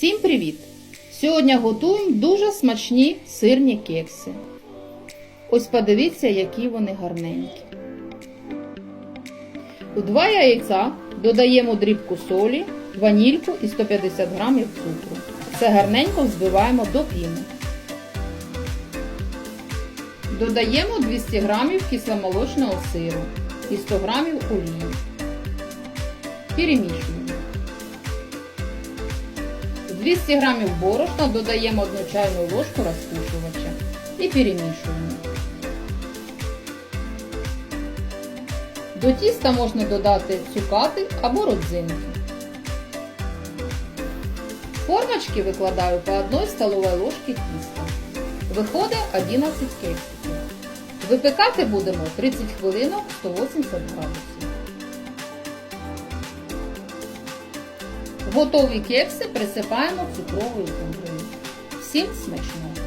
Всім привіт! Сьогодні готуємо дуже смачні сирні кекси. Ось подивіться, які вони гарненькі. У два яйця додаємо дрібку солі, ванільку і 150 г цукру. Все гарненько взбиваємо до піни. Додаємо 200 г кисломолочного сиру і 100 г олії. Перемішуємо. В 200 г борошна додаємо 1 чайну ложку розпушувача і перемішуємо. До тіста можна додати цукати або родзинки. Формочки викладаю по 1 столовій ложці тіста. Виходить 11 кексиків. Випікати будемо 30 хвилинок 180 градусів. Готові кекси присипаємо цукровою пудрою. Всім смачного!